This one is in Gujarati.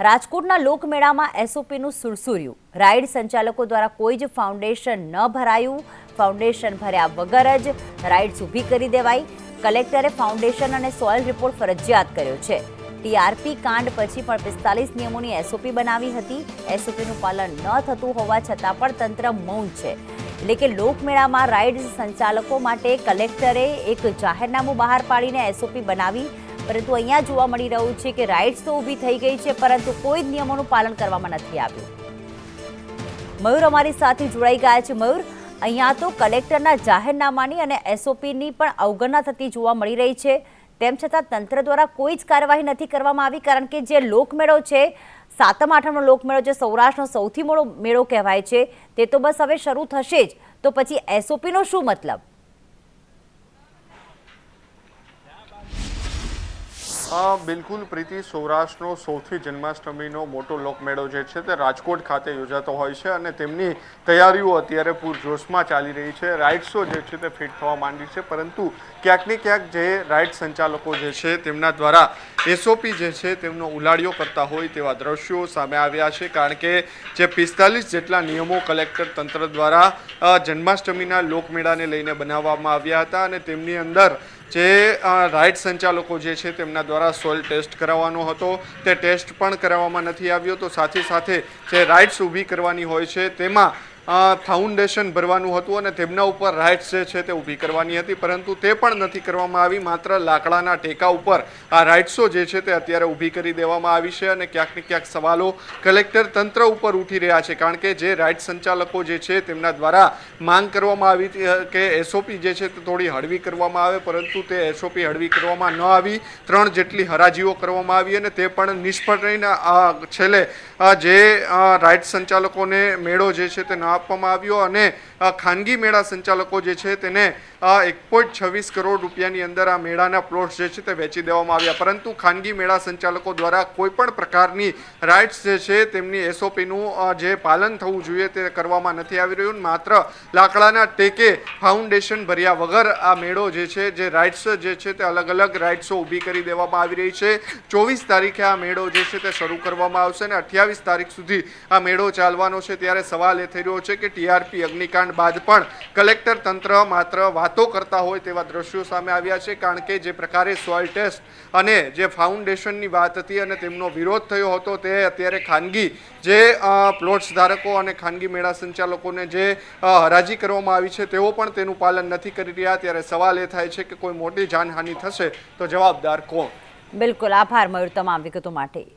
રાજકોટના લોકમેળામાં એસઓપીનું સુરસુર્યું. રાઇડ સંચાલકો દ્વારા કોઈ જ ફાઉન્ડેશન ન ભરાયું. ફાઉન્ડેશન ભર્યા વગર જ રાઇડ્સ ઊભી કરી દેવાઈ. કલેક્ટરે ફાઉન્ડેશન અને સોઇલ રિપોર્ટ ફરજિયાત કર્યો છે. ટીઆરપી કાંડ પછી પણ પિસ્તાલીસ નિયમોની એસઓપી બનાવી હતી. એસઓપીનું પાલન ન થતું હોવા છતાં પણ તંત્ર મૌન છે. એટલે કે લોકમેળામાં રાઇડ્સ સંચાલકો માટે કલેક્ટરે એક જાહેરનામું બહાર પાડીને એસઓપી બનાવી. પરંતુ અહીંયા જોવા મળી રહ્યું છે કે રાઇડ્સ તો ઊભી થઈ ગઈ છે, પરંતુ કોઈ જ નિયમોનું પાલન કરવામાં નથી આવ્યું. મયુર અમારી સાથે જોડાઈ ગયા છે. મયુર, અહીંયા તો કલેક્ટરના જાહેરનામાની અને એસઓપીની પણ અવગણના થતી જોવા મળી રહી છે. તેમ છતાં તંત્ર દ્વારા કોઈ જ કાર્યવાહી નથી કરવામાં આવી, કારણ કે જે લોકમેળો છે, સાતમ આઠમનો લોકમેળો જે સૌરાષ્ટ્રનો સૌથી મોટો મેળો કહેવાય છે, તે તો બસ હવે શરૂ થશે જ. તો પછી એસઓપીનો શું મતલબ? બિલકુલ પ્રીતિ, સૌરાષ્ટ્રનો સૌથી જન્માષ્ટમીનો મોટો લોકમેળો જે છે તે રાજકોટ ખાતે યોજાતો હોય છે અને તેમની તૈયારીઓ અત્યારે પૂરજોશમાં ચાલી રહી છે. રાઇડ્સો જે છે તે ફિટ થવા માંડી છે, પરંતુ ક્યાંક ને ક્યાંક જે રાઇડ સંચાલકો જે છે તેમના દ્વારા એસઓપી જે છે તેમનો ઉલાડિયો કરતા હોય તેવા દ્રશ્યો સામે આવ્યા છે, કારણ કે જે પિસ્તાલીસ જેટલા નિયમો કલેક્ટર તંત્ર દ્વારા જન્માષ્ટમીના લોકમેળાને લઈને બનાવવામાં આવ્યા હતા અને તેમની અંદર જે રાઇડ સંચાલકો જે છે તેમના દ્વારા સોઇલ ટેસ્ટ કરાવવાનો હતો. તે ટેસ્ટ પણ કરાવવામાં નથી આવ્યો, તો સાથે સાથે જે રાઇડ્સ ઊભી કરવાની હોય છે, તેમાં ફાઉન્ડેશન ભરવાનું હતું અને તેમના ઉપર રાઇડ્સ જે છે તે ઊભી કરવાની હતી, પરંતુ તે પણ નથી કરવામાં આવી. માત્ર લાકડાના ટેકા ઉપર આ રાઇડ્સો જે છે તે અત્યારે ઊભી કરી દેવામાં આવી છે અને ક્યાંક ને ક્યાંક સવાલો કલેક્ટર તંત્ર ઉપર ઉઠી રહ્યા છે, કારણ કે જે રાઇડ સંચાલકો જે છે તેમના દ્વારા માંગ કરવામાં આવી હતી કે એસઓપી જે છે તે થોડી હળવી કરવામાં આવે, પરંતુ તે એસઓપી હળવી કરવામાં ન આવી. ત્રણ જેટલી હરાજીઓ કરવામાં આવી અને તે પણ નિષ્ફળ રહીને છેલ્લે જે રાઇટ સંચાલકોને મેળો જે છે તે ન આપવામાં આવ્યો અને ખાનગી મેળા સંચાલકો જે છે તેને એક પોઈન્ટ છવ્વીસ કરોડ રૂપિયાની અંદર આ મેળાના પ્લોટ્સ જે છે તે વેચી દેવામાં આવ્યા. પરંતુ ખાનગી મેળા સંચાલકો દ્વારા કોઈ પણ પ્રકારની રાઇટ્સ જે છે તેમની એસઓપીનું જે પાલન થવું જોઈએ તે કરવામાં નથી આવી રહ્યું. માત્ર લાકડાના ટેકે ફાઉન્ડેશન ભર્યા વગર આ મેળો જે છે, જે રાઇટ્સ જે છે તે અલગ અલગ રાઇટ્સો ઊભી કરી દેવામાં આવી રહી છે. ચોવીસ તારીખે આ મેળો જે છે તે શરૂ કરવામાં આવશે અને અઠ્યાવીસ તારીખ સુધી આ મેળો ચાલવાનો છે. ત્યારે સવાલ એ થઈ રહ્યો છે કે ટીઆરપી અગ્નિકાંડ બાદ પણ કલેક્ટર તંત્ર માત્ર વાતો કરતા હોય તેવા દ્રશ્યો સામે આવ્યા છે, કારણ કે જે પ્રકારે સોઇલ ટેસ્ટ અને જે ફાઉન્ડેશનની વાત હતી અને તેમનો વિરોધ થયો હતો તે અત્યારે ખાનગી જે પ્લોટ્સ ધારકો અને ખાનગી મેળા સંચાલકોને જે હરાજી કરવામાં આવી છે તેઓ પણ તેનું પાલન નથી કરી રહ્યા. ત્યારે સવાલ એ થાય છે કે કોઈ મોટી જાનહાનિ થશે તો જવાબદાર કોણ? બિલકુલ. આભાર, મયુર, તમામ વિગતો માટે.